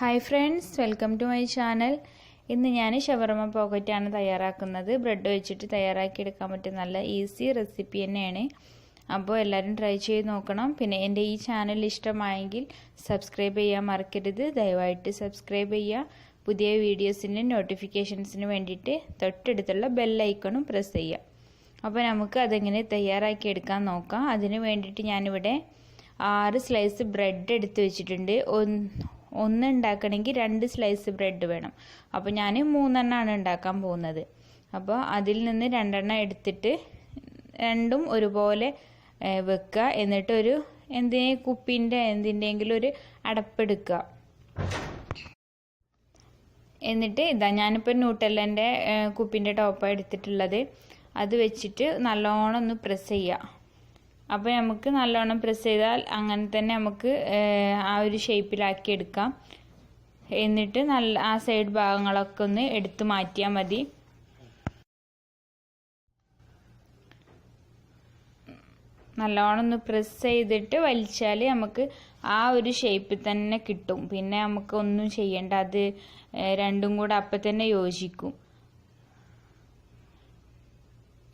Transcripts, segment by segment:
Hi friends welcome to my channel ഇന്ന് ഞാൻ ഷവർമ പോക്കറ്റാണ് തയ്യാറാക്കുന്നത്. ബ്രെഡ് വെച്ചിട്ട് തയ്യാറാക്കിയെടുക്കാൻ പറ്റിയ നല്ല ഈസി റെസിപ്പി തന്നെയാണ്. അപ്പോൾ എല്ലാവരും ട്രൈ ചെയ്ത് നോക്കണം. പിന്നെ എന്റെ ഈ ചാനൽ ഇഷ്ടമായെങ്കിൽ സബ്സ്ക്രൈബ് ചെയ്യാൻ മറക്കരുത്. ദയവായിട്ട് സബ്സ്ക്രൈബ് ചെയ്യുക. പുതിയ വീഡിയോസിന്റെ നോട്ടിഫിക്കേഷൻസിന് വേണ്ടിയിട്ട് തൊട്ടടുത്തുള്ള ബെല്ലൈക്കണും പ്രസ് ചെയ്യുക. അപ്പോൾ നമുക്ക് അതെങ്ങനെ തയ്യാറാക്കിയെടുക്കാൻ നോക്കാം. അതിന് വേണ്ടിയിട്ട് ഞാനിവിടെ ആറ് സ്ലൈസ് ബ്രെഡ് എടുത്ത് വെച്ചിട്ടുണ്ട്. ഒന്ന് ഉണ്ടാക്കണമെങ്കിൽ രണ്ട് സ്ലൈസ് ബ്രെഡ് വേണം. അപ്പോൾ ഞാൻ മൂന്നെണ്ണമാണ് ഉണ്ടാക്കാൻ പോകുന്നത്. അപ്പോൾ അതിൽ നിന്ന് രണ്ടെണ്ണം എടുത്തിട്ട് രണ്ടും ഒരുപോലെ വെക്കുക. എന്നിട്ട് ഒരു എന്തിനെ കുപ്പിന്റെ എന്തിന്റെങ്കിലും ഒരു അടപ്പെടുക്കുക. എന്നിട്ട് ഇതാ ഞാനിപ്പോൾ ന്യൂട്ടെല്ലന്റെ കുപ്പിന്റെ ടോപ്പാണ് എടുത്തിട്ടുള്ളത്. അത് വെച്ചിട്ട് നല്ലോണം ഒന്ന് പ്രസ് ചെയ്യുക. അപ്പോൾ നമുക്ക് നല്ലോണം പ്രസ് ചെയ്താൽ അങ്ങനെ തന്നെ നമുക്ക് ആ ഒരു ഷേപ്പിലാക്കി എടുക്കാം. എന്നിട്ട് നല്ല ആ സൈഡ് ഭാഗങ്ങളൊക്കെ ഒന്ന് എടുത്തു മാറ്റിയാൽ മതി. നല്ലോണം ഒന്ന് പ്രസ് ചെയ്തിട്ട് വലിച്ചാൽ നമുക്ക് ആ ഒരു ഷേപ്പിൽ തന്നെ കിട്ടും. പിന്നെ നമുക്ക് ഒന്നും ചെയ്യേണ്ട അത് രണ്ടും കൂടെ അപ്പം തന്നെ യോജിക്കും.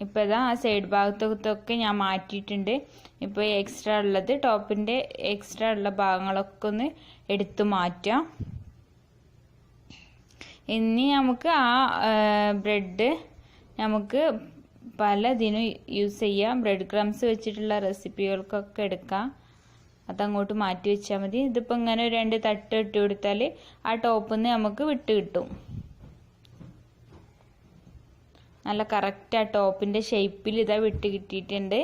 ഇപ്പോൾ ഇതാ ആ സൈഡ് ഭാഗത്തൊക്കെ ഞാൻ മാറ്റിയിട്ടുണ്ട്. ഇപ്പോൾ എക്സ്ട്രാ ഉള്ളത് ടോപ്പിന്റെ എക്സ്ട്രാ ഉള്ള ഭാഗങ്ങളൊക്കെ ഒന്ന് എടുത്തു മാറ്റാം. ഇനി നമുക്ക് ആ ബ്രെഡ് നമുക്ക് പലതിനും യൂസ് ചെയ്യാം. ബ്രെഡ് ക്രംസ് വെച്ചിട്ടുള്ള റെസിപ്പികൾക്കൊക്കെ എടുക്കാം. അതങ്ങോട്ട് മാറ്റി വെച്ചാൽ മതി. ഇതിപ്പോൾ ഇങ്ങനെ രണ്ട് തട്ട് ഇട്ട് കൊടുത്താൽ ആ ടോപ്പിൽ നിന്ന് നമുക്ക് വിട്ട് കിട്ടും. നല്ല കറക്റ്റ് ആ ടോപ്പിന്റെ ഷേപ്പിൽ ഇതാ വിട്ട് കിട്ടിയിട്ടുണ്ട്.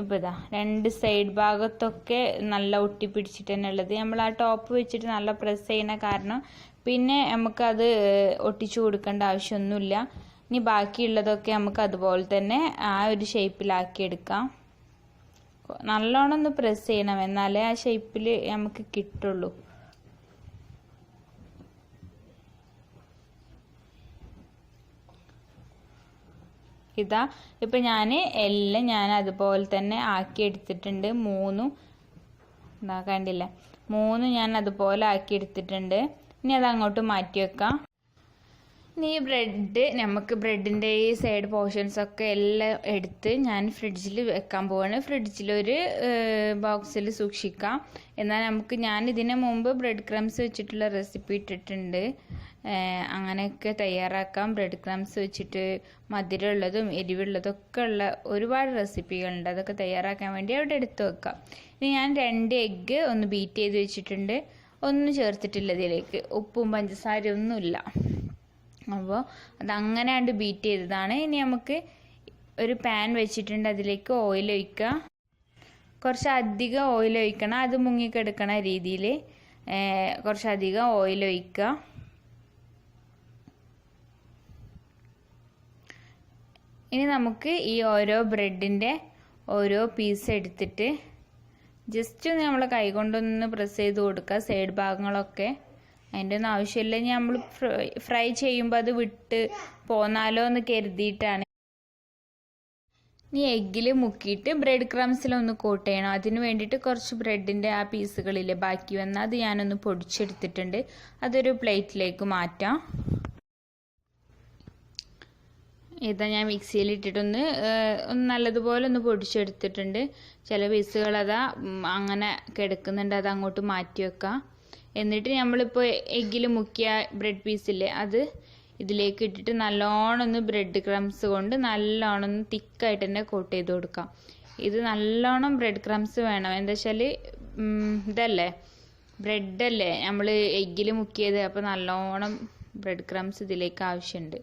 ഇപ്പോൾ ഇതാ രണ്ട് സൈഡ് ഭാഗത്തൊക്കെ നല്ല ഒട്ടി പിടിച്ചിട്ട് തന്നെ ഉള്ളത് നമ്മൾ ആ ടോപ്പ് വെച്ചിട്ട് നല്ല പ്രസ് ചെയ്യുന്ന കാരണം പിന്നെ നമുക്കത് ഒട്ടിച്ചു കൊടുക്കേണ്ട ആവശ്യമൊന്നുമില്ല. ഇനി ബാക്കിയുള്ളതൊക്കെ നമുക്ക് അതുപോലെ തന്നെ ആ ഒരു ഷേപ്പിലാക്കി എടുക്കാം. നല്ലോണം ഒന്ന് പ്രസ് ചെയ്യണം. എന്നാലേ ആ ഷേപ്പിൽ നമുക്ക് കിട്ടുള്ളൂ. ഇതാ. ഇപ്പം ഞാൻ എല്ലാം ഞാൻ അതുപോലെ തന്നെ ആക്കി എടുത്തിട്ടുണ്ട് മൂന്നും ഇതാ കണ്ടില്ല? മൂന്നും ഞാൻ അതുപോലെ ആക്കി എടുത്തിട്ടുണ്ട് ഇനി അത് അങ്ങോട്ട് മാറ്റി വെക്കാം. ഈ ബ്രെഡ് നമുക്ക് ബ്രെഡിന്റെ ഈ സൈഡ് പോർഷൻസ് ഒക്കെ എല്ലാം എടുത്ത് ഞാൻ ഫ്രിഡ്ജിൽ വെക്കാൻ പോവാണ്. ഫ്രിഡ്ജിലൊരു ബോക്സിൽ സൂക്ഷിക്കാം. എന്നാൽ നമുക്ക് ഞാൻ ഇതിന് മുമ്പ് ബ്രെഡ് ക്രംസ് വെച്ചിട്ടുള്ള റെസിപ്പി ഇട്ടിട്ടുണ്ട്. അങ്ങനെയൊക്കെ തയ്യാറാക്കാം. ബ്രെഡ് ക്രംസ് വെച്ചിട്ട് മധുരമുള്ളതും എരിവുള്ളതൊക്കെ ഉള്ള ഒരുപാട് റെസിപ്പികളുണ്ട് അതൊക്കെ തയ്യാറാക്കാൻ വേണ്ടി അവിടെ എടുത്ത് വെക്കാം. ഇനി ഞാൻ രണ്ട് എഗ്ഗ് ഒന്ന് ബീറ്റ് ചെയ്ത് വെച്ചിട്ടുണ്ട്. ഒന്നും ചേർത്തിട്ടില്ല ഇതിലേക്ക്. ഉപ്പും പഞ്ചസാരയും അപ്പോൾ അതങ്ങനെ കണ്ട് ബീറ്റ് ചെയ്തതാണ്. ഇനി നമുക്ക് ഒരു പാൻ വെച്ചിട്ടുണ്ട്. അതിലേക്ക് ഓയിൽ ഒഴിക്കുക. കുറച്ച് അധികം ഓയിൽ ഒഴിക്കണം. അത് മുങ്ങിക്കെടുക്കണ രീതിയിൽ കുറച്ചധികം ഓയിൽ ഒഴിക്കുക. ഇനി നമുക്ക് ഈ ഓരോ ബ്രെഡിന്റെ ഓരോ പീസ് എടുത്തിട്ട് ജസ്റ്റ് ഒന്ന് നമ്മൾ കൈകൊണ്ടൊന്ന് പ്രസ് ചെയ്ത് കൊടുക്കുക. സൈഡ് ഭാഗങ്ങളൊക്കെ അതിന്റെ ഒന്നും ആവശ്യമില്ല. നമ്മൾ ഫ്രൈ ചെയ്യുമ്പോൾ അത് വിട്ട് പോന്നാലോ എന്ന് കരുതിയിട്ടാണ്. ഇനി എഗ്ഗിൽ മുക്കിയിട്ട് ബ്രെഡ് ക്രംസിലൊന്ന് കോട്ട് ചെയ്യണം. അതിന് വേണ്ടിയിട്ട് കുറച്ച് ബ്രെഡിന്റെ ആ പീസുകളില്ലേ ബാക്കി വന്നാൽ അത് ഞാനൊന്ന് പൊടിച്ചെടുത്തിട്ടുണ്ട്. അതൊരു പ്ലേറ്റിലേക്ക് മാറ്റാം. ഇതാ ഞാൻ മിക്സിയിൽ ഇട്ടിട്ടൊന്ന് ഒന്ന് നല്ലതുപോലെ ഒന്ന് പൊടിച്ചെടുത്തിട്ടുണ്ട്. ചില പീസുകൾ അതാ അങ്ങനെ കിടക്കുന്നുണ്ട്. അത് അങ്ങോട്ട് മാറ്റി വെക്കാം. എന്നിട്ട് നമ്മളിപ്പോൾ എഗ്ഗിൽ മുക്കിയ ബ്രെഡ് പീസില്ലേ അത് ഇതിലേക്ക് ഇട്ടിട്ട് നല്ലോണം ഒന്ന് ബ്രെഡ് ക്രംസ് കൊണ്ട് നല്ലോണം ഒന്ന് തിക്കായിട്ട് തന്നെ കോട്ട് ചെയ്ത് കൊടുക്കാം. ഇത് നല്ലോണം ബ്രെഡ് ക്രംസ് വേണം. എന്താ വെച്ചാൽ ഇതല്ലേ ബ്രെഡല്ലേ നമ്മൾ എഗ്ഗിൽ മുക്കിയത്. അപ്പോൾ നല്ലോണം ബ്രെഡ് ക്രംസ് ഇതിലേക്ക് ആവശ്യമുണ്ട്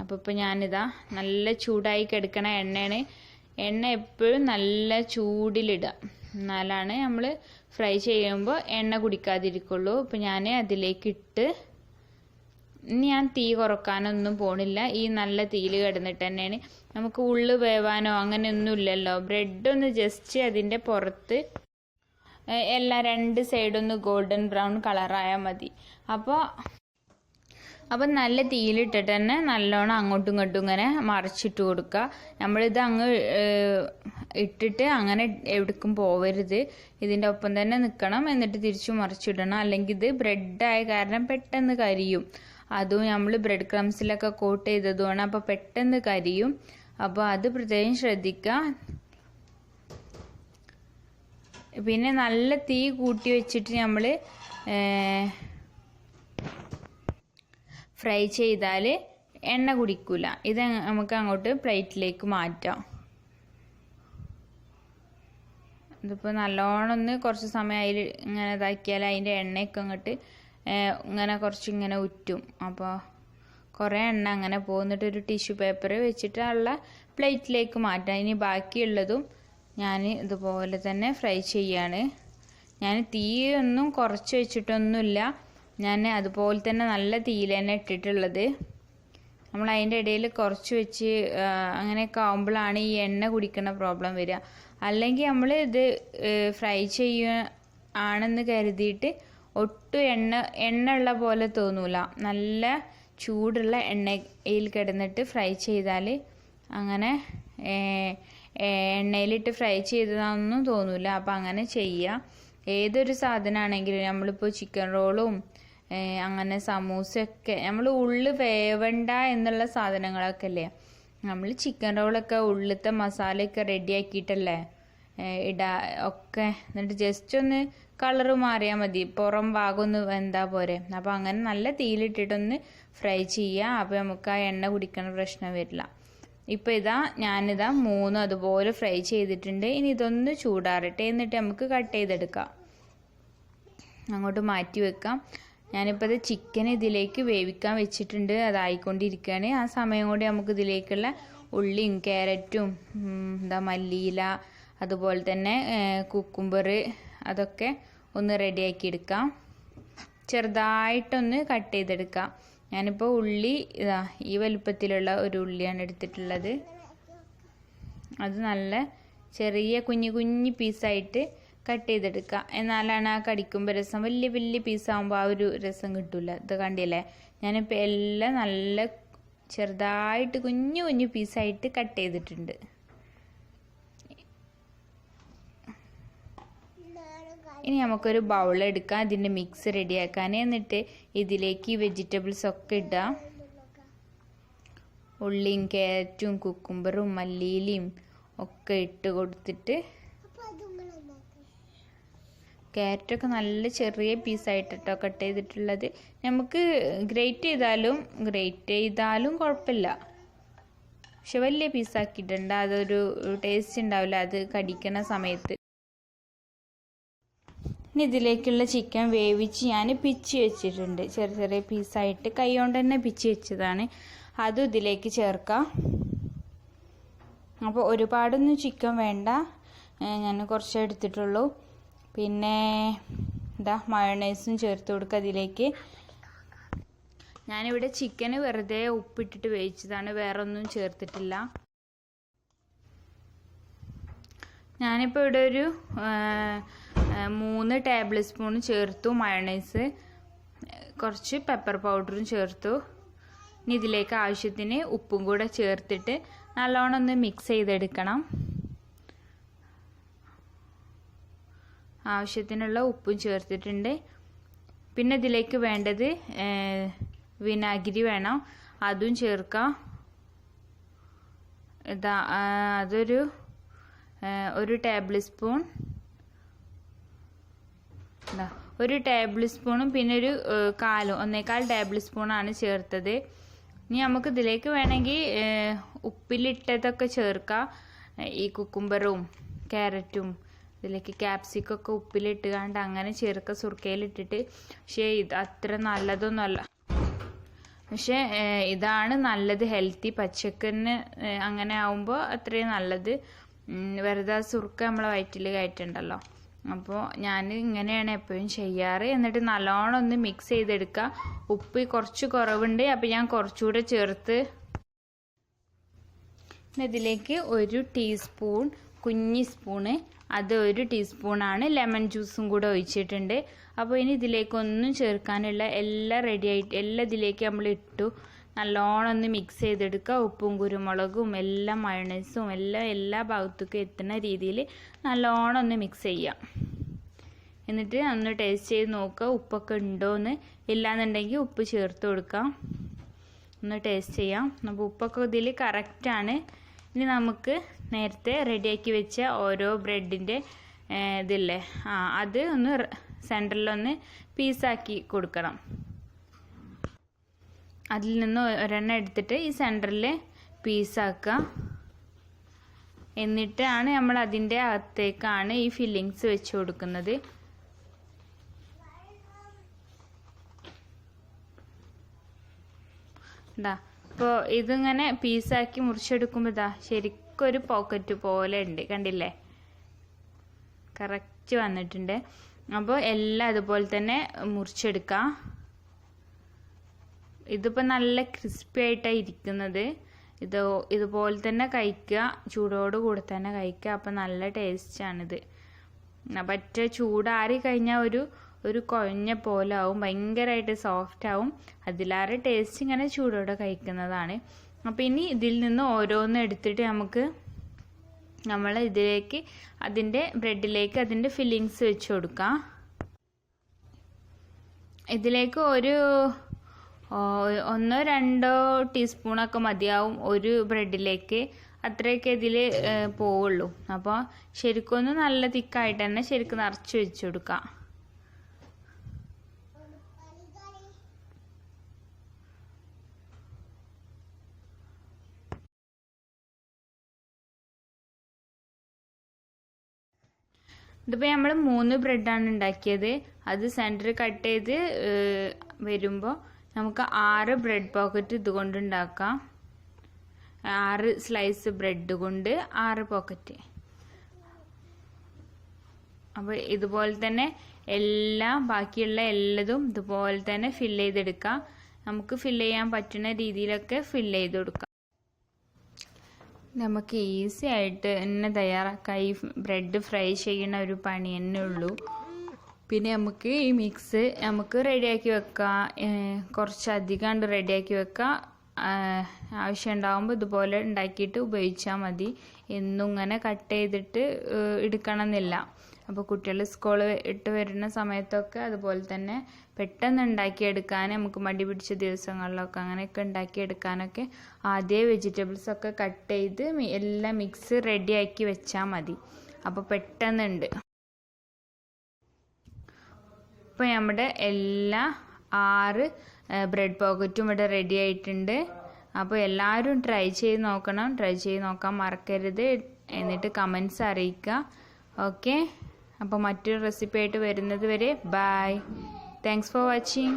അപ്പോൾ ഇപ്പോൾ ഞാനിതാ നല്ല ചൂടായി കിടക്കണ എണ്ണയാണ്. എണ്ണ എപ്പോഴും നല്ല ചൂടിലിടുക എന്നാലാണ് നമ്മൾ ഫ്രൈ ചെയ്യുമ്പോൾ എണ്ണ കുടിക്കാതിരിക്കുള്ളൂ. അപ്പോൾ ഞാൻ അതിലേക്ക് ഇട്ട് ഇനി ഞാൻ തീ കുറക്കാനൊന്നും പോണില്ല. ഈ നല്ല തീയിൽ കിടന്നിട്ട് തന്നെയാണ് നമുക്ക് ഉള്ളു വേവാനോ അങ്ങനെയൊന്നും ഇല്ലല്ലോ ബ്രെഡ് ഒന്ന് ജസ്റ്റ് അതിന്റെ പുറത്ത് എല്ലാ രണ്ട് സൈഡൊന്ന് ഗോൾഡൻ ബ്രൗൺ കളറായാൽ മതി. അപ്പോൾ അപ്പം നല്ല തീയിലിട്ടിട്ട് തന്നെ നല്ലോണം അങ്ങോട്ടും ഇങ്ങോട്ടും ഇങ്ങനെ മറിച്ചിട്ട് കൊടുക്കുക നമ്മളിത് അങ്ങ് ഇട്ടിട്ട് അങ്ങനെ എവിടേക്കും പോവരുത്. ഇതിന്റെ ഒപ്പം തന്നെ നിൽക്കണം എന്നിട്ട് തിരിച്ചു മറിച്ചിടണം. അല്ലെങ്കിൽ ഇത് ബ്രെഡായ കാരണം പെട്ടെന്ന് കരിയും. അതും നമ്മൾ ബ്രെഡ് ക്രംസിലൊക്കെ കോട്ട് ചെയ്തതുമാണ്. അപ്പോൾ പെട്ടെന്ന് കരിയും. അപ്പോൾ അത് പ്രത്യേകം ശ്രദ്ധിക്കുക പിന്നെ നല്ല തീ കൂട്ടി വെച്ചിട്ട് നമ്മൾ ഫ്രൈ ചെയ്താൽ എണ്ണ കുടിക്കില്ല ഇത് നമുക്ക് അങ്ങോട്ട് പ്ലേറ്റിലേക്ക് മാറ്റാം. ഇതിപ്പോൾ നല്ലോണം ഒന്ന് കുറച്ച് സമയം അതിൽ ഇങ്ങനെ ഇതാക്കിയാൽ അതിന്റെ എണ്ണയൊക്കെ അങ്ങോട്ട് ഇങ്ങനെ കുറച്ച് ഇങ്ങനെ ഉറ്റും. അപ്പോൾ കുറേ എണ്ണ അങ്ങനെ പോകുന്നിട്ട് ഒരു ടിഷ്യൂ പേപ്പർ വെച്ചിട്ട് വെച്ചിട്ടുള്ള പ്ലേറ്റിലേക്ക് മാറ്റാം. ഇനി ബാക്കിയുള്ളതും ഞാൻ ഇതുപോലെ തന്നെ ഫ്രൈ ചെയ്യാണ്. ഞാൻ തീയൊന്നും കുറച്ച് വെച്ചിട്ടൊന്നുമില്ല. ഞാൻ അതുപോലെ തന്നെ നല്ല തീയിൽ തന്നെ ഇട്ടിട്ടുള്ളത്. നമ്മൾ അതിന്റെ ഇടയിൽ കുറച്ച് വെച്ച് അങ്ങനെയൊക്കെ ആകുമ്പോഴാണ് ഈ എണ്ണ കുടിക്കുന്ന പ്രോബ്ലം വരിക. അല്ലെങ്കിൽ നമ്മൾ ഇത് ഫ്രൈ ചെയ്യുക ആണെന്ന് കരുതിയിട്ട് ഒട്ടും എണ്ണ എണ്ണ ഉള്ള പോലെ തോന്നൂല. നല്ല ചൂടുള്ള എണ്ണയിൽ കിടന്നിട്ട് ഫ്രൈ ചെയ്താൽ അങ്ങനെ എണ്ണയിലിട്ട് ഫ്രൈ ചെയ്തതാണെന്നും തോന്നൂല. അപ്പം അങ്ങനെ ചെയ്യുക ഏതൊരു സാധനമാണെങ്കിലും നമ്മളിപ്പോൾ ചിക്കൻ റോളും അങ്ങനെ സമൂസയൊക്കെ നമ്മൾ ഉള്ളു വേവണ്ട എന്നുള്ള സാധനങ്ങളൊക്കെ അല്ലേ? നമ്മൾ ചിക്കൻ റോളൊക്കെ ഉള്ളിലത്തെ മസാലയൊക്കെ റെഡിയാക്കിയിട്ടല്ലേ ഇടാ ഒക്കെ. എന്നിട്ട് ജസ്റ്റ് ഒന്ന് കളറ് മാറിയാൽ മതി. പുറം ഭാഗം ഒന്ന് വെന്താൽ പോരെ. അപ്പോൾ അങ്ങനെ നല്ല തീയിലിട്ടിട്ടൊന്ന് ഫ്രൈ ചെയ്യുക അപ്പോൾ നമുക്ക് ആ എണ്ണ കുടിക്കണ പ്രശ്നം വരില്ല. ഇപ്പോൾ ഇതാ ഞാനിതാ മൂന്നും അതുപോലെ ഫ്രൈ ചെയ്തിട്ടുണ്ട്. ഇനി ഇതൊന്ന് ചൂടാറട്ടെ എന്നിട്ട് നമുക്ക് കട്ട് ചെയ്തെടുക്കാം. അങ്ങോട്ട് മാറ്റി വെക്കാം. ഞാനിപ്പോൾ ഇത് ചിക്കൻ ഇതിലേക്ക് വേവിക്കാൻ വെച്ചിട്ടുണ്ട്. അതായിക്കൊണ്ടിരിക്കുകയാണ് ആ സമയം കൂടി നമുക്ക് ഇതിലേക്കുള്ള ഉള്ളിയും ക്യാരറ്റും എന്താ മല്ലിയില അതുപോലെ തന്നെ കുക്കുംബർ അതൊക്കെ ഒന്ന് റെഡിയാക്കി എടുക്കാം ചെറുതായിട്ടൊന്ന് കട്ട് ചെയ്തെടുക്കാം. ഞാനിപ്പോൾ ഉള്ളി ഇതാ ഈ വലുപ്പത്തിലുള്ള ഒരു ഉള്ളിയാണ് എടുത്തിട്ടുള്ളത്. അത് നല്ല ചെറിയ കുഞ്ഞു കുഞ്ഞു പീസായിട്ട് കട്ട് ചെയ്തെടുക്കുക എന്നാലാണ് ആ കടിക്കുമ്പോൾ രസം. വലിയ വലിയ പീസാകുമ്പോൾ ആ ഒരു രസം കിട്ടില്ല ഇത് കണ്ടില്ലേ? ഞാനിപ്പോൾ എല്ലാം നല്ല ചെറുതായിട്ട് കുഞ്ഞു കുഞ്ഞു പീസായിട്ട് കട്ട് ചെയ്തിട്ടുണ്ട്. ഇനി നമുക്കൊരു ബൗൾ എടുക്കാം. ഇതിന്റെ മിക്സ് റെഡിയാക്കാൻ എന്നിട്ട് ഇതിലേക്ക് ഈ വെജിറ്റബിൾസ് ഒക്കെ ഇടാം. ഉള്ളിയും ക്യാരറ്റും കുക്കുംബറും മല്ലിയിലയും ഒക്കെ ഇട്ട് കൊടുത്തിട്ട് ക്യാരറ്റൊക്കെ നല്ല ചെറിയ പീസായിട്ടോ കട്ട് ചെയ്തിട്ടുള്ളത്. നമുക്ക് ഗ്രേറ്റ് ചെയ്താലും ഗ്രേറ്റ് ചെയ്താലും കുഴപ്പമില്ല. പക്ഷെ വലിയ പീസാക്കിയിട്ടുണ്ട് അതൊരു ടേസ്റ്റ് ഉണ്ടാവില്ല. അത് കടിക്കുന്ന സമയത്ത്. ഇനി ഇതിലേക്കുള്ള ചിക്കൻ വേവിച്ച് ഞാൻ പിച്ചി വെച്ചിട്ടുണ്ട്. ചെറിയ ചെറിയ പീസായിട്ട് കൈ കൊണ്ട് തന്നെ പിച്ചി വെച്ചതാണ്. അതും ഇതിലേക്ക് ചേർക്കാം. അപ്പോൾ ഒരുപാടൊന്നും ചിക്കൻ വേണ്ട. ഞാൻ കുറച്ച് എടുത്തിട്ടുള്ളൂ. പിന്നെ എന്താ മയണൈസും ചേർത്ത് കൊടുക്കുക അതിലേക്ക്. ഞാനിവിടെ ചിക്കന് വെറുതെ ഉപ്പിട്ടിട്ട് വേവിച്ചതാണ്. വേറെ ഒന്നും ചേർത്തിട്ടില്ല. ഞാനിപ്പോൾ ഇവിടെ ഒരു മൂന്ന് ടേബിൾ സ്പൂൺ ചേർത്തു മയണൈസ് കുറച്ച് പെപ്പർ പൗഡറും ചേർത്തു. ഇനി ഇതിലേക്ക് ആവശ്യത്തിന് ഉപ്പും കൂടെ ചേർത്തിട്ട് നല്ലോണം ഒന്ന് മിക്സ് ചെയ്തെടുക്കണം. ആവശ്യത്തിനുള്ള ഉപ്പും ചേർത്തിട്ടുണ്ട്. പിന്നെ ഇതിലേക്ക് വേണ്ടത് വിനാഗിരി വേണം. അതും ചേർക്കാം. ഇതാ അതൊരു ഒരു ടേബിൾ സ്പൂൺ ഒരു ടേബിൾ സ്പൂണും പിന്നെ ഒരു കാലും ഒന്നേക്കാൽ ടേബിൾ സ്പൂണാണ് ചേർത്തത്. ഇനി നമുക്ക് ഇതിലേക്ക് വേണമെങ്കിൽ ഉപ്പിലിട്ടതൊക്കെ ചേർക്കാം. ഈ കുക്കുംബറും ക്യാരറ്റും ഇതിലേക്ക് ക്യാപ്സിക്കൊക്കെ ഉപ്പിലിട്ട് അങ്ങനെ ചേർക്കുക സുർക്കയിലിട്ടിട്ട്. പക്ഷേ ഇത് അത്ര നല്ലതൊന്നുമല്ല. പക്ഷേ ഇതാണ് നല്ലത്. ഹെൽത്തി പച്ചക്കറിന് അങ്ങനെ ആവുമ്പോൾ അത്രയും നല്ലത്. വെറുതെ സുർക്ക നമ്മളെ വയറ്റിൽ കയറ്റുണ്ടല്ലോ. അപ്പോൾ ഞാൻ ഇങ്ങനെയാണ് എപ്പോഴും ചെയ്യാറ്. എന്നിട്ട് നല്ലോണം ഒന്ന് മിക്സ് ചെയ്തെടുക്കുക ഉപ്പ് കുറച്ച് കുറവുണ്ട്. അപ്പോൾ ഞാൻ കുറച്ചുകൂടെ ചേർത്ത് ഇതിലേക്ക് ഒരു ടീസ്പൂൺ കുഞ്ഞി സ്പൂണ് അത് ഒരു ടീസ്പൂണാണ് ലെമൺ ജ്യൂസും കൂടെ ഒഴിച്ചിട്ടുണ്ട്. അപ്പോൾ ഇനി ഇതിലേക്കൊന്നും ചേർക്കാനുള്ള എല്ലാം റെഡി ആയിട്ട് എല്ലാം ഇതിലേക്ക് നമ്മൾ ഇട്ടു. നല്ലോണം ഒന്ന് മിക്സ് ചെയ്തെടുക്കുക. ഉപ്പും കുരുമുളകും എല്ലാം മയണൈസും എല്ലാം എല്ലാ ഭാഗത്തേക്കും എത്തുന്ന രീതിയിൽ നല്ലോണം ഒന്ന് മിക്സ് ചെയ്യാം എന്നിട്ട് ഒന്ന് ടേസ്റ്റ് ചെയ്ത് നോക്കുക. ഉപ്പൊക്കെ ഉണ്ടോയെന്ന് ഇല്ലാന്നുണ്ടെങ്കിൽ ഉപ്പ് ചേർത്ത് കൊടുക്കാം ഒന്ന് ടേസ്റ്റ് ചെയ്യാം അപ്പോൾ ഉപ്പൊക്കെ ഇതിൽ കറക്റ്റാണ് ഇനി നമുക്ക് നേരത്തെ റെഡിയാക്കി വെച്ച ഓരോ ബ്രെഡിന്റെ ഇതില്ലേ? ആ അത് ഒന്ന് സെന്ററിലൊന്ന് പീസാക്കി കൊടുക്കണം. അതിൽ നിന്ന് ഒരെണ്ണം എടുത്തിട്ട് ഈ സെന്ററിൽ പീസാക്കുക എന്നിട്ടാണ് നമ്മൾ അതിന്റെ അകത്തേക്കാണ് ഈ ഫില്ലിങ്സ് വെച്ച് കൊടുക്കുന്നത്. ഇതാ ഇപ്പോൾ ഇതിങ്ങനെ പീസാക്കി മുറിച്ചെടുക്കുമ്പോൾ ഇതാ ശരിക്കും ഒരു പോക്കറ്റ് പോലെ ഉണ്ട്. കണ്ടില്ലേ? കറക്റ്റ് വന്നിട്ടുണ്ട്. അപ്പോൾ എല്ലാം അതുപോലെ തന്നെ മുറിച്ചെടുക്കാം. ഇതിപ്പോൾ നല്ല ക്രിസ്പി ആയിട്ടാണ് ഇരിക്കുന്നത്. ഇത് ഇതുപോലെ തന്നെ കഴിക്കുക. ചൂടോട് കൂടെ തന്നെ കഴിക്കുക. അപ്പോൾ നല്ല ടേസ്റ്റാണിത് പറ്റ ചൂടാറി കഴിഞ്ഞാൽ ഒരു ഒരു കുഴഞ്ഞ പോലെ ആവും. ഭയങ്കരമായിട്ട് സോഫ്റ്റ് ആവും. അതിലാറെ ടേസ്റ്റ് ഇങ്ങനെ ചൂടോടെ കഴിക്കുന്നതാണ്. അപ്പോൾ ഇനി ഇതിൽ നിന്ന് ഓരോന്ന് എടുത്തിട്ട് നമുക്ക് നമ്മൾ ഇതിലേക്ക് അതിന്റെ ബ്രെഡിലേക്ക് അതിന്റെ ഫില്ലിങ്സ് വെച്ച് കൊടുക്കാം. ഇതിലേക്ക് ഒരു ഒന്നോ രണ്ടോ ടീസ്പൂണൊക്കെ മതിയാവും ഒരു ബ്രെഡിലേക്ക്. അത്രയൊക്കെ ഇതിൽ പോവുള്ളൂ. അപ്പോൾ ശരിക്കൊന്ന് നല്ല തിക്കായിട്ട് തന്നെ ശരിക്കും നിറച്ച് വെച്ച് കൊടുക്കാം. ഇതിപ്പോൾ നമ്മൾ മൂന്ന് ബ്രെഡാണ് ഉണ്ടാക്കിയത്. അത് സെന്റർ കട്ട് ചെയ്ത് വരുമ്പോൾ നമുക്ക് ആറ് ബ്രെഡ് പോക്കറ്റ് ഇതുകൊണ്ട് ഉണ്ടാക്കാം. ആറ് സ്ലൈസ് ബ്രെഡ് കൊണ്ട് ആറ് പോക്കറ്റ് അപ്പോൾ ഇതുപോലെ തന്നെ എല്ലാം ബാക്കിയുള്ള എല്ലതും ഇതുപോലെ തന്നെ ഫില്ല് ചെയ്തെടുക്കാം. നമുക്ക് ഫില്ല് ചെയ്യാൻ പറ്റുന്ന രീതിയിലൊക്കെ ഫില്ല് ചെയ്ത് കൊടുക്കാം. നമുക്ക് ഈസി ആയിട്ട് തന്നെ തയ്യാറാക്കാം. ഈ ബ്രെഡ് ഫ്രൈ ചെയ്യുന്ന ഒരു പണി തന്നെ ഉള്ളൂ. പിന്നെ നമുക്ക് ഈ മിക്സ് നമുക്ക് റെഡിയാക്കി വെക്കാം കുറച്ചധികം റെഡിയാക്കി വെക്കാം. ആവശ്യം ഉണ്ടാകുമ്പോൾ ഇതുപോലെ ഉണ്ടാക്കിയിട്ട് ഉപയോഗിച്ചാൽ മതി. എന്നും ഇങ്ങനെ കട്ട് ചെയ്തിട്ട് എടുക്കണം എന്നില്ല അപ്പോൾ കുട്ടികൾ സ്കൂൾ ഇട്ട് വരുന്ന സമയത്തൊക്കെ അതുപോലെ തന്നെ പെട്ടെന്ന് ഉണ്ടാക്കിയെടുക്കാൻ നമുക്ക് മടി പിടിച്ച ദിവസങ്ങളിലൊക്കെ അങ്ങനെയൊക്കെ ഉണ്ടാക്കിയെടുക്കാനൊക്കെ ആദ്യം വെജിറ്റബിൾസ് ഒക്കെ കട്ട് ചെയ്ത് എല്ലാം മിക്സ് റെഡിയാക്കി വെച്ചാൽ മതി. അപ്പോൾ പെട്ടെന്നുണ്ട്. ഇപ്പോൾ നമ്മുടെ എല്ലാ ആറ് ബ്രെഡ് പോക്കറ്റും ഇവിടെ റെഡി ആയിട്ടുണ്ട്. അപ്പോൾ എല്ലാവരും ട്രൈ ചെയ്ത് നോക്കണം. ട്രൈ ചെയ്ത് നോക്കാൻ മറക്കരുത്. എന്നിട്ട് കമൻസ് അറിയിക്കുക ഓക്കെ അപ്പോൾ മറ്റൊരു റെസിപ്പി ആയിട്ട് വരുന്നത് വരെ ബായ് താങ്ക്സ് ഫോർ വാച്ചിങ്